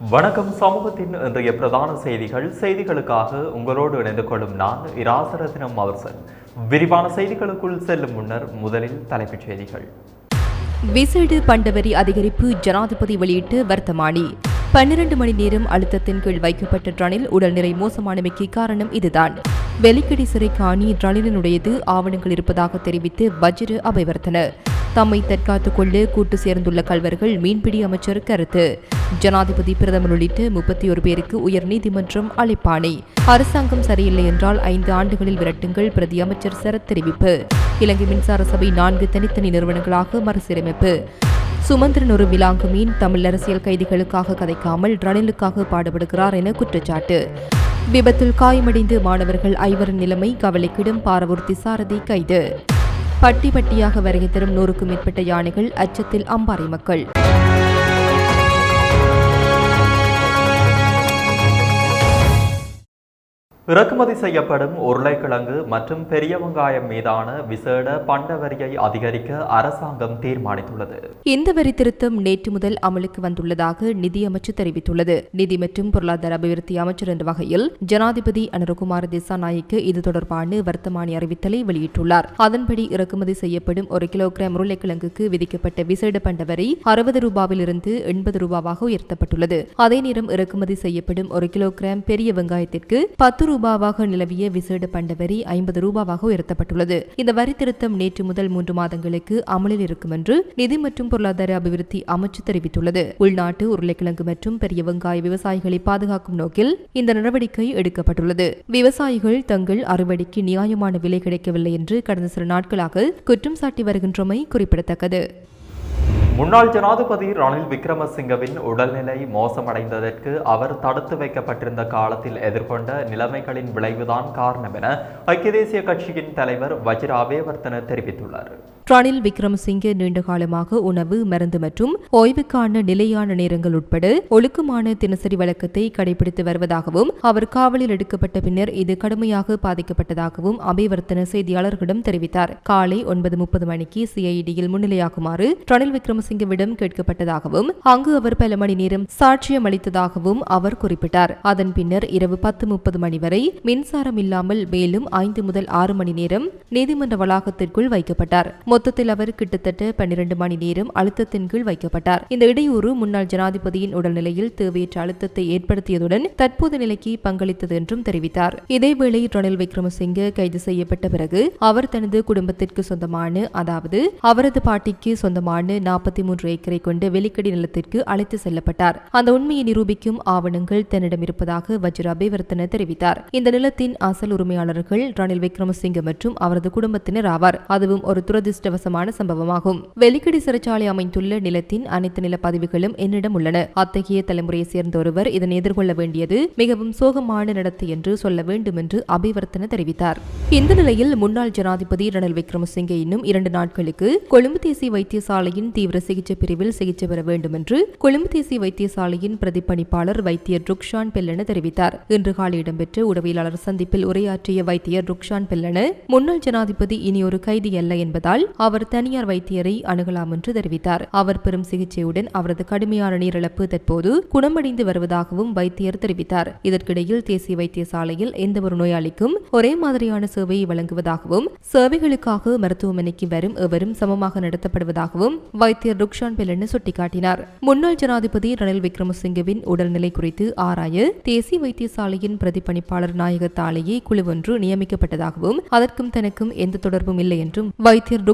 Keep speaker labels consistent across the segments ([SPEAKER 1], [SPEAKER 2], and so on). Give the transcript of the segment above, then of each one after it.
[SPEAKER 1] வணக்கம். சமூகத்தின் இன்றைய பிரதான செய்திகள். செய்திகளுக்காக உங்களோடு இணைந்து கொள்ளும் நான் இராசரத்னம் அவர்சன். விரிவான செய்திகளுக்குள் செல்லும் முன்னர் முதலில் தலைப்புச் செய்திகள்.
[SPEAKER 2] விசேட பண்டவரி அதிகரிப்பு ஜனாதிபதி வெளியிட்டு வர்த்தமானி. பன்னிரண்டு மணி நேரம் அழுத்தத்தின் கீழ் வைக்கப்பட்ட ரணில் உடல்நிலை மோசமானமைக்கு காரணம் இதுதான். வெலிக்கடி சிறை காணி ரணிலினுடையது ஆவணங்கள் இருப்பதாக தெரிவித்து வஜ்ர அபைவர்த்தன தம்மை தற்காத்துக் கொள்ள கூட்டு சேர்ந்துள்ள கல்வர்கள் மீன்பிடி அமைச்சர் கருத்து. ஜனாதிபதி பிரதமர் உள்ளிட்ட முப்பத்தி ஒரு பேருக்கு உயர்நீதிமன்றம் அழைப்பாணை அரசாங்கம் சரியில்லை என்றால் ஐந்து ஆண்டுகளில் விரட்டுங்கள் பிரதி அமைச்சர் சரத் தெரிவிப்பு. இலங்கை மின்சார சபை நான்கு தனித்தனி நிறுவனங்களாக மறுசீரமைப்பு. சுமந்திரன் ஒரு விலாங்கு மீன் தமிழ் அரசியல் கைதிகளுக்காக கதைக்காமல் ரணிலுக்காக பாடுபடுகிறார் என குற்றச்சாட்டு. விபத்தில் காயமடைந்து மாணவர்கள் ஐவரின் நிலைமை கவலைக்கிடும் பாரவூர்த்தி சாரதி கைது. பட்டி பட்டியாக வருகை தரும் நூறுக்கும் மேற்பட்ட யானைகள் அச்சத்தில் அம்பாறை மக்கள்.
[SPEAKER 1] இறக்குமதி செய்யப்படும் உருளைக்கிழங்கு மற்றும் பெரிய வெங்காயம் மீதான விசேட பண்ட வரியை அதிகரிக்க அரசாங்கம் தீர்மானித்துள்ளது.
[SPEAKER 2] இந்த வரி திருத்தம் நேற்று முதல் அமலுக்கு வந்துள்ளதாக நிதியமைச்சு தெரிவித்துள்ளது. நிதி மற்றும் பொருளாதார அபிவிருத்தி அமைச்சர் என்ற வகையில் ஜனாதிபதி அனுரகுமார் திசாநாயக்கு இது தொடர்பான வர்த்தமானி அறிவித்தலை வெளியிட்டுள்ளார். அதன்படி இறக்குமதி செய்யப்படும் ஒரு கிலோகிராம் உருளைக்கிழங்குக்கு விதிக்கப்பட்ட விசேட பண்ட வரி அறுபது ரூபாவிலிருந்து எண்பது ரூபாவாக உயர்த்தப்பட்டுள்ளது. அதே நேரம் இறக்குமதி செய்யப்படும் ஒரு கிலோகிராம் பெரிய வெங்காயத்திற்கு பத்து ரூபாவாக நிலவிய விசேட பண்ட வரி ஐம்பது ரூபாவாக உயர்த்தப்பட்டுள்ளது. இந்த வரி திருத்தம் நேற்று முதல் மூன்று மாதங்களுக்கு அமலில் இருக்கும் என்று நிதி மற்றும் பொருளாதார அபிவிருத்தி அமைச்சு தெரிவித்துள்ளது. உள்நாட்டு உருளைக்கிழங்கு மற்றும் பெரிய வெங்காய விவசாயிகளை பாதுகாக்கும் நோக்கில் இந்த நடவடிக்கை எடுக்கப்பட்டுள்ளது. விவசாயிகள் தங்கள் அறுவடைக்கு நியாயமான விலை கிடைக்கவில்லை என்று கடந்த சில நாட்களாக குற்றம் சாட்டி வருகின்றமை குறிப்பிடத்தக்கது.
[SPEAKER 1] முன்னாள் ஜனாதிபதி ரணில் விக்ரமசிங்கவின் உடல்நிலை மோசமடைந்ததற்கு அவர் தடுத்து வைக்கப்பட்டிருந்த காலத்தில் எதிர்கொண்ட நிலைமைகளின் விளைவுதான் காரணம் என ஐக்கிய தேசிய கட்சியின் தலைவர் வஜிர தெரிவித்துள்ளார்.
[SPEAKER 2] ரணில் விக்ரமசிங்கே நீண்டகாலமாக உணவு மருந்து மற்றும் ஓய்வுக்கான நிலையான நேரங்கள் உட்பட ஒழுக்கமான தினசரி வழக்கத்தை கடைபிடித்து வருவதாகவும் அவர் காவலில் எடுக்கப்பட்ட பின்னர் இது கடுமையாக பாதிக்கப்பட்டதாகவும் அபிவர்த்தன செய்தியாளர்களிடம் தெரிவித்தார். காலை ஒன்பது முப்பது மணிக்கு சிஐடியில் முன்னிலையாகுமாறு ரணில் விக்ரமசிங்கவிடம் கேட்கப்பட்டதாகவும் அங்கு அவர் பல மணி நேரம் சாட்சியம் அளித்ததாகவும் அவர் குறிப்பிட்டார். அதன் பின்னர் இரவு பத்து முப்பது மணி வரை மின்சாரம் இல்லாமல் மேலும் ஐந்து முதல் ஆறு மணி நேரம் நீதிமன்ற வளாகத்திற்குள் வைக்கப்பட்டார். மொத்தத்தில் அவர் கிட்டத்தட்ட பன்னிரண்டு மணி நேரம் அழுத்தத்தின் கீழ் வைக்கப்பட்டார். இந்த இடையூறு முன்னாள் ஜனாதிபதியின் உடல்நிலையில் தேவையற்ற அழுத்தத்தை ஏற்படுத்தியதுடன் தற்போது நிலைக்கு பங்களித்தது என்றும் தெரிவித்தார். இதேவேளை ரணில் விக்ரமசிங்கே கைது செய்யப்பட்ட பிறகு அவர் தனது குடும்பத்திற்கு சொந்தமான அதாவது அவரது பாட்டிக்கு சொந்தமான நாற்பத்தி மூன்று ஏக்கரை கொண்ட வெளிக்கடி நிலத்திற்கு அழைத்து செல்லப்பட்டார். அந்த உண்மையை நிரூபிக்கும் ஆவணங்கள் தன்னிடம் இருப்பதாக வஜ்ராபிவர்த்தன தெரிவித்தார். இந்த நிலத்தின் அசல் உரிமையாளர்கள் ரணில் விக்ரமசிங்கே மற்றும் அவரது குடும்பத்தினர் ஆவார். அதுவும் ஒரு துரதிருஷ்டவசமான சம்பவமாகும். வெலிக்கடி சிறைச்சாலை அமைந்துள்ள நிலத்தின் அனைத்து நிலப்பதிவுகளும் என்னிடம் உள்ளன. அத்தகைய தலைமுறையை சேர்ந்த ஒருவர் இதனை எதிர்கொள்ள வேண்டியது மிகவும் சோகமான நடத்தை என்று சொல்ல வேண்டும் என்று அபிவர்த்தன தெரிவித்தார். இந்த நிலையில் முன்னாள் ஜனாதிபதி ரணில் விக்ரமசிங்கே இன்னும் இரண்டு நாட்களுக்கு கொழும்பு தேசிய வைத்தியசாலையின் தீவிர சிகிச்சை பிரிவில் சிகிச்சை பெற வேண்டும் என்று கொழும்பு தேசிய வைத்தியசாலையின் பிரதிப்பணிப்பாளர் வைத்தியர் ருக்ஷான் பெல்லன தெரிவித்தார். இன்று காலை இடம்பெற்ற உடவியலாளர் சந்திப்பில் உரையாற்றிய வைத்தியர் ருக்ஷான் பெல்லன முன்னாள் ஜனாதிபதி இனி ஒரு கைதி அல்ல என்பதால் அவர் தனியார் வைத்தியரை அணுகலாம் என்று தெரிவித்தார். அவர் பெறும் சிகிச்சையுடன் அவரது கடுமையான நீரிழப்பு தற்போது குணமடைந்து வருவதாகவும் வைத்தியர் தெரிவித்தார். இதற்கிடையில் தேசிய வைத்தியசாலையில் எந்த ஒரு நோயாளிக்கும் ஒரே மாதிரியான சேவையை வழங்குவதாகவும் சேவைகளுக்காக மருத்துவமனைக்கு வரும் எவரும் சமமாக நடத்தப்படுவதாகவும் வைத்தியர் ருக்ஷான் பெல்லன்னு சுட்டிக்காட்டினார். முன்னாள் ஜனாதிபதி ரணில் விக்ரமசிங்கவின் உடல்நிலை குறித்து ஆராய தேசிய வைத்தியசாலையின் பிரதிப்பணிப்பாளர் நாயகத்தாலேயே குழு ஒன்று நியமிக்கப்பட்டதாகவும் அதற்கும் தனக்கும் எந்த தொடர்பும் இல்லை என்றும் வைத்தியர்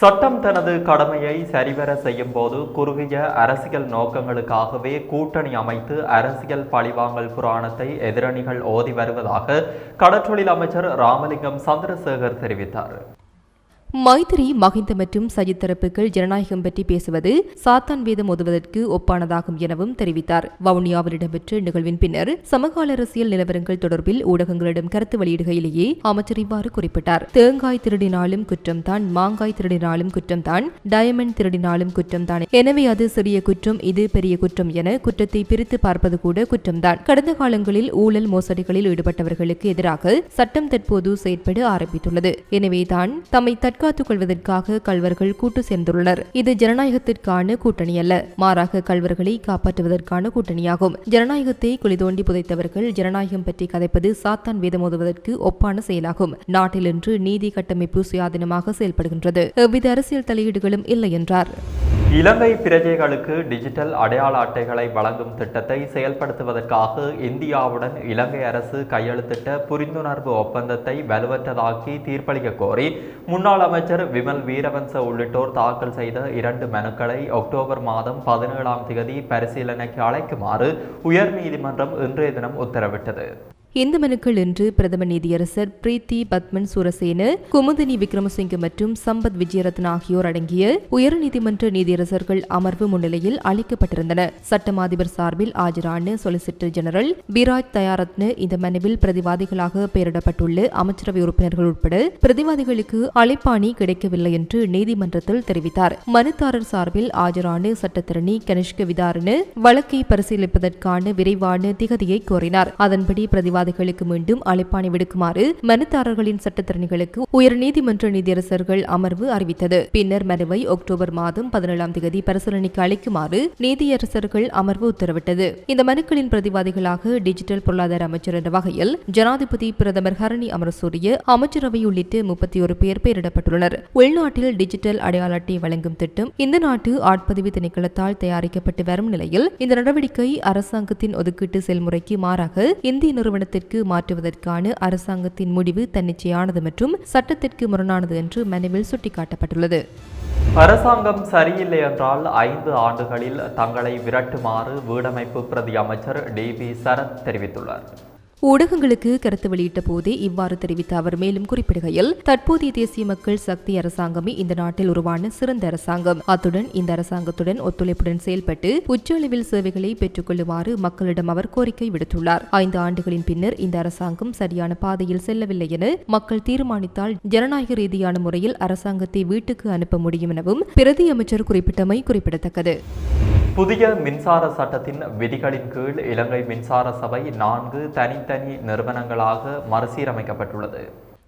[SPEAKER 1] சட்டம் தனது கடமையை சரிவர செய்யும் போது குறுகிய அரசியல் நோக்கங்களுக்காகவே கூட்டணி அமைத்து அரசியல் பழிவாங்கல் புராணத்தை எதிரணிகள் ஓதி வருவதாக கடற்றொழில் அமைச்சர் ராமலிங்கம் சந்திரசேகர் தெரிவித்தார்.
[SPEAKER 2] மைத்திரி மஹிந்த மற்றும் சஜித் தரப்புகள் ஜனநாயகம் பற்றி பேசுவது சாத்தான் வேதம் ஓதுவதற்கு ஒப்பானதாகும் எனவும் தெரிவித்தார். வவுனியாவில் இடம்பெற்ற நிகழ்வின் பின்னர் சமகால அரசியல் நிலவரங்கள் தொடர்பில் ஊடகங்களிடம் கருத்து வெளியிடுகையிலேயே அமைச்சர் இவ்வாறு குறிப்பிட்டார். தேங்காய் திருடினாலும் குற்றம்தான் மாங்காய் திருடினாலும் குற்றம்தான் டயமண்ட் திருடினாலும் குற்றம்தான் எனவே அது சிறிய குற்றம் இது பெரிய குற்றம் என குற்றத்தை பிரித்து பார்ப்பது கூட குற்றம்தான் கடந்த காலங்களில் ஊழல் மோசடிகளில் ஈடுபட்டவர்களுக்கு எதிராக சட்டம் தற்போது செயற்பட ஆரம்பித்துள்ளது. எனவேதான் தம்மை தற்காத்துக் கொள்வதற்காக கல்வர்கள் கூட்டு சேர்ந்துள்ளனர். இது ஜனநாயகத்திற்கான கூட்டணி அல்ல. மாறாக கல்வர்களை காப்பாற்றுவதற்கான கூட்டணியாகும். ஜனநாயகத்தை குளிதோண்டி புதைத்தவர்கள் ஜனநாயகம் பற்றி கதைப்பது சாத்தான் வேதமோதுவதற்கு ஒப்பான செயலாகும். நாட்டில் இன்று நீதி கட்டமைப்பு சுயாதீனமாக செயல்படுகின்றது. எவ்வித அரசியல் தலையீடுகளும் இல்லை என்றார்.
[SPEAKER 3] இலங்கை பிரஜைகளுக்கு டிஜிட்டல் அடையாள அட்டைகளை வழங்கும் திட்டத்தை செயல்படுத்துவதற்காக இந்தியாவுடன் இலங்கை அரசு கையெழுத்திட்ட புரிந்துணர்வு ஒப்பந்தத்தை வலுவற்றதாக்கி தீர்ப்பளிக்க கோரி முன்னாள் அமைச்சர் விமல் வீரவன்ச உள்ளிட்டோர் தாக்கல் செய்த இரண்டு மனுக்களை அக்டோபர் மாதம் பதினேழாம் தேதி பரிசீலனைக்கு அழைக்குமாறு உயர்நீதிமன்றம் இன்றைய தினம் உத்தரவிட்டது.
[SPEAKER 2] இந்த மனுக்கள் இன்று பிரதம நீதியரசர் பிரீத்தி பத்மன் சூரசேன குமுதினி விக்ரமசிங்க மற்றும் சம்பத் விஜயரத்ன ஆகியோர் அடங்கிய உயர்நீதிமன்ற நீதியரசர்கள் அமர்வு முன்னிலையில் அளிக்கப்பட்டிருந்தன. சட்டமாதிபர் சார்பில் ஆஜரான சொலிசிட்டர் ஜெனரல் பிராஜ் தயாரத்ன இந்த மனுவில் பிரதிவாதிகளாக பெயரிடப்பட்டுள்ள அமைச்சரவை உறுப்பினர்கள் உட்பட பிரதிவாதிகளுக்கு அழைப்பாணி கிடைக்கவில்லை என்று நீதிமன்றத்தில் தெரிவித்தார். மனுதாரர் சார்பில் ஆஜரான சட்டத்திரணி கனிஷ்க விதாரண வழக்கை பரிசீலிப்பதற்கான விரைவான திகதியை கோரினார். அதன்படி பிரதிவாதிகளுக்கு மீண்டும் அழைப்பாணி விடுக்குமாறு மனுதாரர்களின் சட்டத்திறனிகளுக்கு உயர்நீதிமன்ற நீதியரசர்கள் அமர்வு அறிவித்தது. பின்னர் மனுவை அக்டோபர் மாதம் பதினேழாம் தேதி பரிசீலனைக்கு அளிக்குமாறு நீதியரசர்கள் அமர்வு உத்தரவிட்டது. இந்த மனுக்களின் பிரதிவாதிகளாக டிஜிட்டல் பொருளாதார அமைச்சர் என்ற வகையில் ஜனாதிபதி பிரதமர் ஹரணி அமரசூரிய அமைச்சரவை உள்ளிட்டு முப்பத்தி ஒரு பேர் பெயரிடப்பட்டுள்ளனர். உள்நாட்டில் டிஜிட்டல் அடையாள அட்டை வழங்கும் திட்டம் இந்த நாட்டு ஆட்பதிவு திணைக்களத்தால் தயாரிக்கப்பட்டு வரும் நிலையில் இந்த நடவடிக்கை அரசாங்கத்தின் ஒதுக்கீட்டு செயல்முறைக்கு மாறாக இந்திய நிறுவனத்திற்கு மாற்றுவதற்கான அரசாங்கத்தின் முடிவு தன்னிச்சையானது மற்றும் சட்டத்திற்கு முரணானது என்று மனுவில் சுட்டிக்காட்டப்பட்டுள்ளது.
[SPEAKER 3] அரசாங்கம் சரியில்லை என்றால் ஐந்து ஆண்டுகளில் தங்களை விரட்டுமாறு வீடமைப்பு பிரதி அமைச்சர் டி பி சரத் தெரிவித்துள்ளார்.
[SPEAKER 2] ஊடகங்களுக்கு கருத்து வெளியிட்ட போதே இவ்வாறு தெரிவித்த அவர். மேலும் குறிப்பிடுகையில் தற்போதைய தேசிய மக்கள் சக்தி அரசாங்கமே இந்த நாட்டில் உருவான சிறந்த அரசாங்கம். அத்துடன் இந்த அரசாங்கத்துடன் ஒத்துழைப்புடன் செயல்பட்டு உச்ச அளவில் சேவைகளை பெற்றுக்கொள்ளுமாறு மக்களிடம் அவர் கோரிக்கை விடுத்துள்ளார். ஐந்து ஆண்டுகளின் பின்னர் இந்த அரசாங்கம் சரியான பாதையில் செல்லவில்லை என மக்கள் தீர்மானித்தால் ஜனநாயக ரீதியான முறையில் அரசாங்கத்தை வீட்டுக்கு அனுப்ப முடியும் எனவும் பிரதி அமைச்சர் குறிப்பிட்டமை குறிப்பிடத்தக்கது.
[SPEAKER 3] புதிய மின்சார சட்டத்தின் விதிகளின் கீழ் இலங்கை மின்சார சபை நான்கு தனித்தனி நிறுவனங்களாக மறுசீரமைக்கப்பட்டுள்ளது.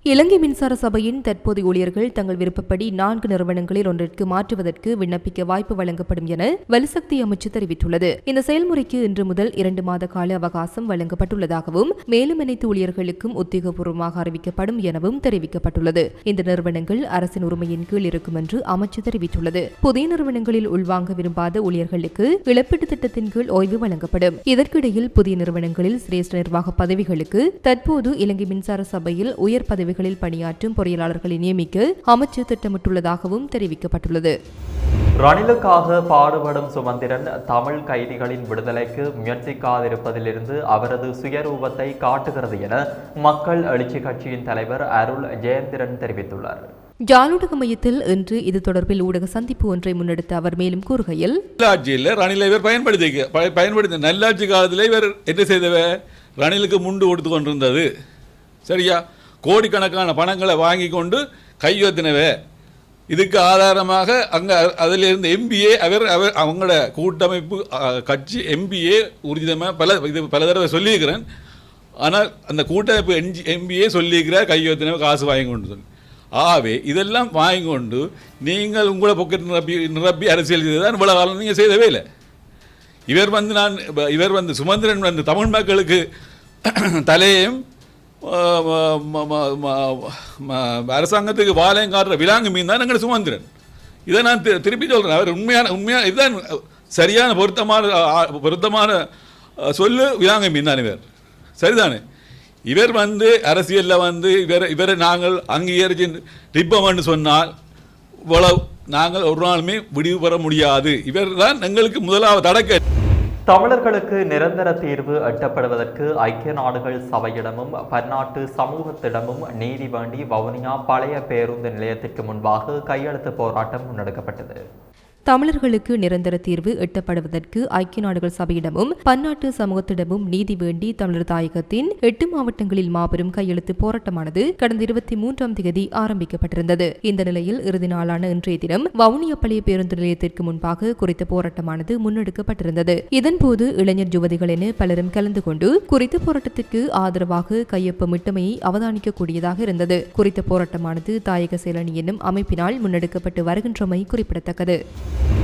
[SPEAKER 2] இலங்கை மின்சார சபையின் தற்போதைய ஊழியர்கள் தங்கள் விருப்பப்படி நான்கு நிறுவனங்களில் ஒன்றிற்கு மாற்றுவதற்கு விண்ணப்பிக்க வாய்ப்பு வழங்கப்படும் என வலுசக்தி அமைச்சு தெரிவித்துள்ளது. இந்த செயல்முறைக்கு இன்று முதல் இரண்டு மாத கால அவகாசம் வழங்கப்பட்டுள்ளதாகவும் மேலும் அனைத்து ஊழியர்களுக்கும் உத்தியோகபூர்வமாக அறிவிக்கப்படும் எனவும் தெரிவிக்கப்பட்டுள்ளது. இந்த நிறுவனங்கள் அரசின் உரிமையின் கீழ் இருக்கும் என்று அமைச்சு தெரிவித்துள்ளது. புதிய நிறுவனங்களில் உள்வாங்க விரும்பாத ஊழியர்களுக்கு இழப்பீட்டு திட்டத்தின் கீழ் ஓய்வு வழங்கப்படும். இதற்கிடையில் புதிய நிறுவனங்களில் சிரேஷ்ட நிர்வாக பதவிகளுக்கு தற்போது இலங்கை மின்சார சபையில் உயர் பதவி பதவிகளில் பணியாற்றும் பொறியாளர்களை நியமிக்க அமைச்சு திட்டமிட்டுள்ளதாகவும் தெரிவிக்கப்பட்டுள்ளது.
[SPEAKER 3] ரணிலுக்காக பாடுபடும் சுமந்திரன் தமிழ் கைதிகளின் விடுதலைக்கு முயற்சிக்காதிருப்பதிலிருந்து அவரது சுயரூபத்தை காட்டுகிறது என மக்கள் எழுச்சி கட்சியின் தலைவர் அருள் ஜெயந்திரன் தெரிவித்துள்ளார்.
[SPEAKER 2] ஜாலூடக மையத்தில் இன்று இது தொடர்பில் ஊடக சந்திப்பு ஒன்றை முன்னெடுத்த அவர் மேலும் கூறுகையில்
[SPEAKER 4] நல்லாட்சியில் ரணிலை இவர் பயன்படுத்தி பயன்படுத்தி நல்லாட்சி காலத்தில் இவர் என்ன செய்தவ ரணிலுக்கு முண்டு கொடுத்து கொண்டிருந்தது. சரியா? கோடிக்கணக்கான பணங்களை வாங்கி கொண்டு கையொத்தினவே இதுக்கு ஆதாரமாக அங்கே அதிலிருந்து எம்பிஏ அவர் அவர் அவங்களோட கூட்டமைப்பு கட்சி எம்பிஏ உறுதிதமாக பல இது பல தடவை சொல்லியிருக்கிறேன். ஆனால் அந்த கூட்டமைப்பு என்ஜி எம்பிஏ சொல்லியிருக்கிறார் கையொத்தினவை காசு வாங்கி கொண்டு சொல்லி. ஆகவே இதெல்லாம் வாங்கி கொண்டு நீங்கள் உங்களை பொக்கெட் நிரப்பி நிரப்பி அரசியல் செய்ததான் இவ்வளோ காலம் நீங்கள் செய்தவே இல்லை. இவர் வந்து நான் இவர் வந்து சுமந்திரன் வந்து தமிழ் மக்களுக்கு தலையையும் அரசாங்கத்துக்கு வாழையும் காட்டுற விலாங்கு மீன் தான் எங்கள் சுமந்திரன் இதை நான் திருப்பி சொல்கிறேன் அவர் உண்மையான உண்மையான இதுதான் சரியான பொருத்தமான பொருத்தமான சொல்லு விலாங்கு மீன் தான் இவர். சரிதானே? இவர் வந்து அரசியலில் வந்து இவர் இவரை நாங்கள் அங்கீகரிச்சு நிற்போம்னு சொன்னால் இவ்வளவு நாங்கள் ஒரு நாளுமே விடிவு பெற முடியாது. இவர் தான் எங்களுக்கு முதலாவது அடக்க
[SPEAKER 1] தமிழர்களுக்கு நிரந்தர தீர்வு எட்டப்படுவதற்கு ஐக்கிய நாடுகள் சபையிடமும் பன்னாட்டு சமூகத்திடமும் நீதி வேண்டி வவுனியா பழைய பேருந்து நிலையத்திற்கு முன்பாக கையெழுத்து போராட்டம் முன்னெடுக்கப்பட்டது.
[SPEAKER 2] தமிழர்களுக்கு நிரந்தர தீர்வு எட்டப்படுவதற்கு ஐக்கிய நாடுகள் சபையிடமும் பன்னாட்டு சமூகத்திடமும் நீதி வேண்டி தமிழர் தாயகத்தின் எட்டு மாவட்டங்களில் மாபெரும் கையெழுத்து போராட்டமானது கடந்த இருபத்தி மூன்றாம் தேதி ஆரம்பிக்கப்பட்டிருந்தது. இந்த நிலையில் இறுதி நாளான இன்றைய தினம் வவுனியா பேருந்து நிலையத்திற்கு முன்பாக குறித்த போராட்டமானது முன்னெடுக்கப்பட்டிருந்தது. இதன்போது இளைஞர் யுவதிகள் என பலரும் கலந்து கொண்டு குறித்த போராட்டத்திற்கு ஆதரவாக கையொப்பமிட்டமையை அவதானிக்கக்கூடியதாக இருந்தது. குறித்த போராட்டமானது தாயக சேலனி என்னும் அமைப்பினால் முன்னெடுக்கப்பட்டு வருகின்றமை குறிப்பிடத்தக்கது.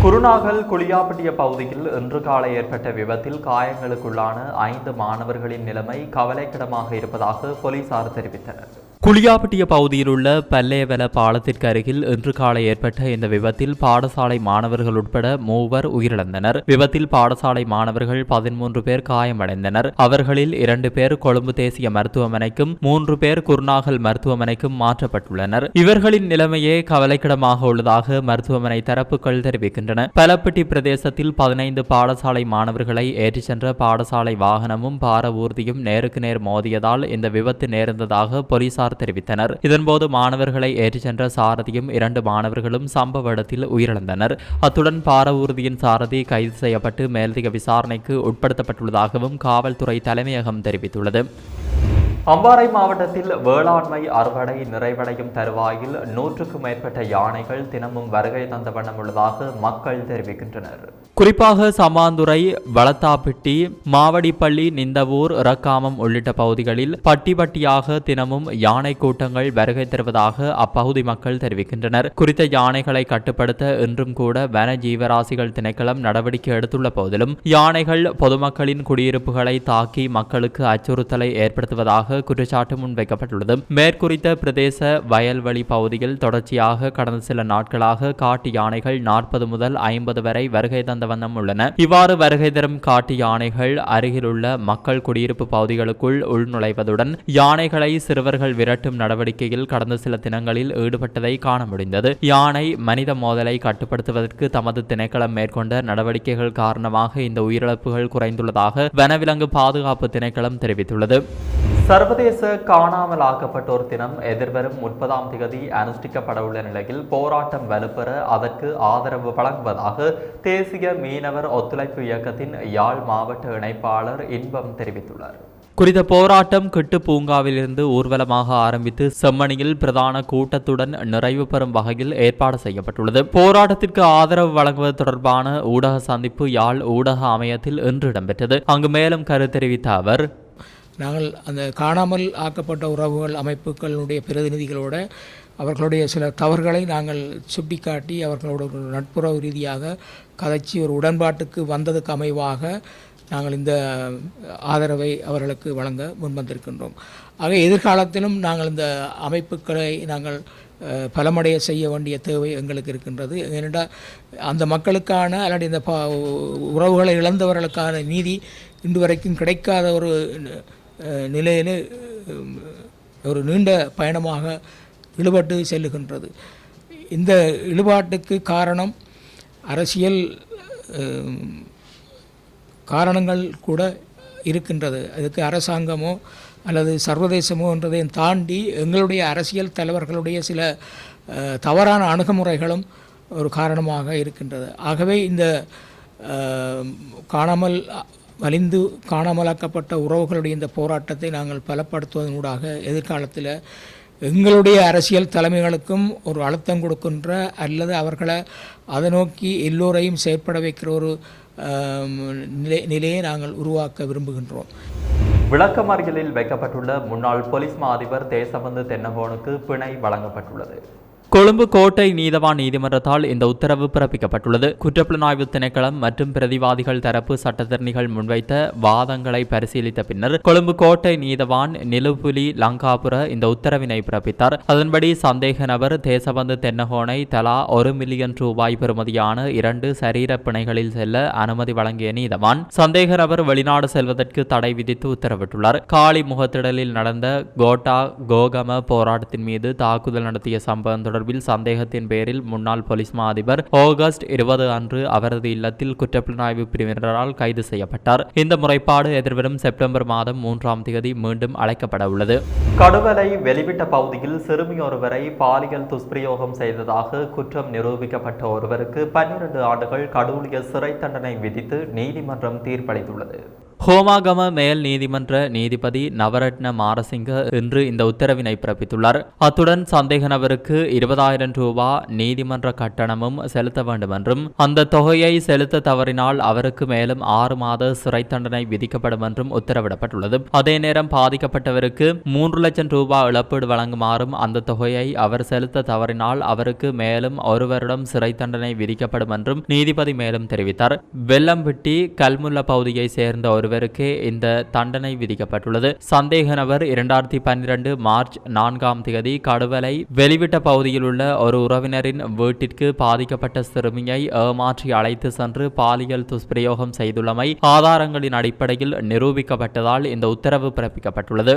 [SPEAKER 1] குருநாகல் குளியாப்பட்டிய பகுதியில் இன்று காலை ஏற்பட்ட விபத்தில் காயங்களுக்குள்ளான ஐந்து மாணவர்களின் நிலைமை கவலைக்கிடமாக இருப்பதாக போலீசார் தெரிவித்தனர். புளியாப்பட்டிய பகுதியில் உள்ள பல்லேவல பாலத்திற்கு அருகில் இன்று காலை ஏற்பட்ட இந்த விபத்தில் பாடசாலை மாணவர்கள் உட்பட மூவர் உயிரிழந்தனர். விபத்தில் பாடசாலை மாணவர்கள் பதிமூன்று பேர் காயமடைந்தனர். அவர்களில் இரண்டு பேர் கொழும்பு தேசிய மருத்துவமனைக்கும் மூன்று பேர் குருநாகல் மருத்துவமனைக்கும் மாற்றப்பட்டுள்ளனர். இவர்களின் நிலைமையே கவலைக்கிடமாக உள்ளதாக மருத்துவமனை தரப்புகள் தெரிவிக்கின்றன. பலப்பட்டி பிரதேசத்தில் பதினைந்து பாடசாலை மாணவர்களை ஏற்றிச் சென்ற பாடசாலை வாகனமும் பார ஊர்தியும் நேருக்கு நேர் மோதியதால் இந்த விபத்து நேர்ந்ததாக போலீசார் தெரிவித்தனர். இதன்போது மாணவர்களை ஏற்றிச் சென்ற சாரதியும் இரண்டு மாணவர்களும் சம்பவ இடத்தில் உயிரிழந்தனர். அத்துடன் பாரவூர்தியின் சாரதி கைது செய்யப்பட்டு மேலதிக விசாரணைக்கு உட்படுத்தப்பட்டுள்ளதாகவும் காவல்துறை தலைமையகம் தெரிவித்துள்ளது. அம்பாறை மாவட்டத்தில் வேளாண்மை அறுவடை நிறைவடையும் தருவாயில் நூற்றுக்கும் மேற்பட்ட யானைகள் தினமும் வருகை தந்த வண்ணம் உள்ளதாக மக்கள் தெரிவிக்கின்றனர். குறிப்பாக சமாந்துறை வளத்தாப்பிட்டி மாவடிப்பள்ளி நிந்தவூர் இரக்காமம் உள்ளிட்ட பகுதிகளில் பட்டி பட்டியாக தினமும் யானை கூட்டங்கள் வருகை தருவதாக அப்பகுதி மக்கள் தெரிவிக்கின்றனர். குறித்த யானைகளை கட்டுப்படுத்த இன்றும் கூட வன ஜீவராசிகள் திணைக்களம் நடவடிக்கை எடுத்துள்ள போதிலும் யானைகள் பொதுமக்களின் குடியிருப்புகளை தாக்கி மக்களுக்கு அச்சுறுத்தலை ஏற்படுத்துவதாக குற்றச்சாட்டு முன்வைக்கப்பட்டுள்ளது. மேற்குறித்த பிரதேச வயல்வெளி பகுதியில் தொடர்ச்சியாக கடந்த சில நாட்களாக காட்டு யானைகள் நாற்பது முதல் ஐம்பது வரை வருகை தந்த வண்ணம் உள்ளன இவ்வாறு வருகை தரும் காட்டு யானைகள் அருகிலுள்ள மக்கள் குடியிருப்பு பகுதிகளுக்குள் உள்நுழைவதுடன் யானைகளை சிறுவர்கள் விரட்டும் நடவடிக்கையில் கடந்த சில தினங்களில் ஈடுபட்டதை காண முடிந்தது. யானை மனித மோதலை கட்டுப்படுத்துவதற்கு தமது திணைக்களம் மேற்கொண்ட நடவடிக்கைகள் காரணமாக இந்த உயிரிழப்புகள் குறைந்துள்ளதாக வனவிலங்கு பாதுகாப்பு திணைக்களம் தெரிவித்துள்ளது. சர்வதேச காணாமல் ஆக்கப்பட்டோர் தினம் எதிர்வரும் முப்பதாம் தேதி அனுஷ்டிக்கப்படவுள்ள நிலையில் போராட்டம் வலுப்பெற அதற்கு ஆதரவு வழங்குவதாக தேசிய மீனவர் ஒத்துழைப்பு இயக்கத்தின் யாழ் மாவட்ட இணைப்பாளர் இன்பம் தெரிவித்துள்ளார். குறித்த போராட்டம் கிட்டு பூங்காவிலிருந்து ஊர்வலமாக ஆரம்பித்து செம்மணியில் பிரதான கூட்டத்துடன் நிறைவு பெறும் வகையில் ஏற்பாடு செய்யப்பட்டுள்ளது. போராட்டத்திற்கு ஆதரவு வழங்குவது தொடர்பான ஊடக சந்திப்பு யாழ் ஊடக அமையத்தில் இன்று இடம்பெற்றது. அங்கு மேலும் கருத்து தெரிவித்த அவர்
[SPEAKER 5] நாங்கள் அந்த காணாமல் ஆக்கப்பட்ட உறவுகள் அமைப்புகளுடைய பிரதிநிதிகளோட அவர்களுடைய சில தவறுகளை நாங்கள் சுட்டிக்காட்டி அவர்களோட ஒரு நட்புறவு ரீதியாக கதைச்சி ஒரு உடன்பாட்டுக்கு வந்ததுக்கு அமைவாக நாங்கள் இந்த ஆதரவை அவர்களுக்கு வழங்க முன்வந்திருக்கின்றோம். ஆக எதிர்காலத்திலும் நாங்கள் இந்த அமைப்புகளை நாங்கள் பலமடைய செய்ய வேண்டிய தேவை எங்களுக்கு இருக்கின்றது. ஏனென்றால் அந்த மக்களுக்கான அல்லது இந்த உறவுகளை இழந்தவர்களுக்கான நீதி இன்று வரைக்கும் கிடைக்காத ஒரு நிலையில் ஒரு நீண்ட பயணமாக இழுபட்டு செல்லுகின்றது. இந்த இழுபாட்டுக்கு காரணம் அரசியல் காரணங்கள் கூட இருக்கின்றது. அதுக்கு அரசாங்கமோ அல்லது சர்வதேசமோ என்றதையும் தாண்டி எங்களுடைய அரசியல் தலைவர்களுடைய சில தவறான அணுகுமுறைகளும் ஒரு காரணமாக இருக்கின்றது. ஆகவே இந்த காணாமல் வலிந்து காணாமலாக்கப்பட்ட உறவுகளுடைய இந்த போராட்டத்தை நாங்கள் பலப்படுத்துவதனூடாக எதிர்காலத்தில் எங்களுடைய அரசியல் தலைமைகளுக்கும் ஒரு அழுத்தம் கொடுக்கின்ற அல்லது அவர்களை அதை நோக்கி எல்லோரையும் செயற்பட வைக்கிற ஒரு நிலை நிலையை நாங்கள் உருவாக்க விரும்புகின்றோம்.
[SPEAKER 1] விளக்கமறியலில் வைக்கப்பட்டுள்ள முன்னாள் போலீஸ் மா அதிபர் தேசபந்து தென்னகோனுக்கு பிணை வழங்கப்பட்டுள்ளது. கொழும்பு கோட்டை நீதவான் நீதிமன்றத்தால் இந்த உத்தரவு பிறப்பிக்கப்பட்டுள்ளது. குற்றப்புலனாய்வு திணைக்களம் மற்றும் பிரதிவாதிகள் தரப்பு சட்டத்தரணிகள் முன்வைத்த வாதங்களை பரிசீலித்த பின்னர் கொழும்பு கோட்டை நீதவான் நிலுப்புலி லங்காபுர இந்த உத்தரவினை பிறப்பித்தார். அதன்படி சந்தேக நபர் தேசபந்து தென்னகோனை தலா ஒரு மில்லியன் ரூபாய் பெறுமதியான இரண்டு சரீர பிணைகளில் செல்ல அனுமதி வழங்கிய நீதவான் சந்தேக நபர் வெளிநாடு செல்வதற்கு தடை விதித்து உத்தரவிட்டுள்ளார். காலி முகத்திடலில் நடந்த கோட்டா கோகம போராட்டத்தின் மீது தாக்குதல் நடத்திய சம்பவம் தொடர்பில் சந்தேகத்தின் பேரில் முன்னாள் போலீஸ் மா அதிபர் ஆகஸ்ட் இருபது அன்று அவரது இல்லத்தில் குற்றப்புலனாய்வு பிரிவினரால் கைது செய்யப்பட்டார். இந்த முறைப்பாடு எதிர்வரும் செப்டம்பர் மாதம் மூன்றாம் தேதி மீண்டும் அழைக்கப்பட உள்ளது. கடுவலை வெளிவிட்ட பகுதியில் சிறுமி ஒருவரை பாலியல் துஷ்பிரயோகம் செய்ததாக குற்றம் நிரூபிக்கப்பட்ட ஒருவருக்கு பன்னிரண்டு ஆண்டுகள் கடூழிய சிறை தண்டனை விதித்து நீதிமன்றம் தீர்ப்பளித்துள்ளது. ஹோமாகம மேல் நீதிமன்ற நீதிபதி நவரத்ன மாரசிங்க இன்று இந்த உத்தரவினை பிறப்பித்துள்ளார். அத்துடன் சந்தேக நபருக்கு இருபதாயிரம் ரூபா நீதிமன்ற கட்டணமும் செலுத்த வேண்டும் என்றும் அந்த தொகையை செலுத்த தவறினால் அவருக்கு மேலும் ஆறு மாத சிறை தண்டனை விதிக்கப்படும் என்றும் உத்தரவிடப்பட்டுள்ளது. அதே நேரம் பாதிக்கப்பட்டவருக்கு மூன்று லட்சம் ரூபாய் இழப்பீடு வழங்குமாறும் அந்த தொகையை அவர் செலுத்த தவறினால் அவருக்கு மேலும் ஒரு வருடம் சிறை தண்டனை விதிக்கப்படும் என்றும் நீதிபதி மேலும் தெரிவித்தார். வெள்ளம்பிட்டி கல்முல்ல பகுதியை சேர்ந்த ஒரு ஒருவருக்கு இந்த தண்டனை விதிக்கப்பட்டுள்ளது. சந்தேக நபர் இரண்டாயிரத்தி பன்னிரண்டு மார்ச் நான்காம் தேதி கடுவலை வெளிவிட்ட பகுதியில் உள்ள ஒரு உறவினரின் வீட்டிற்கு பாதிக்கப்பட்ட சிறுமியை ஏமாற்றி அழைத்து சென்று பாலியல் துஷ்பிரயோகம் செய்துள்ளமை ஆதாரங்களின் அடிப்படையில் நிரூபிக்கப்பட்டதால் இந்த உத்தரவு பிறப்பிக்கப்பட்டுள்ளது.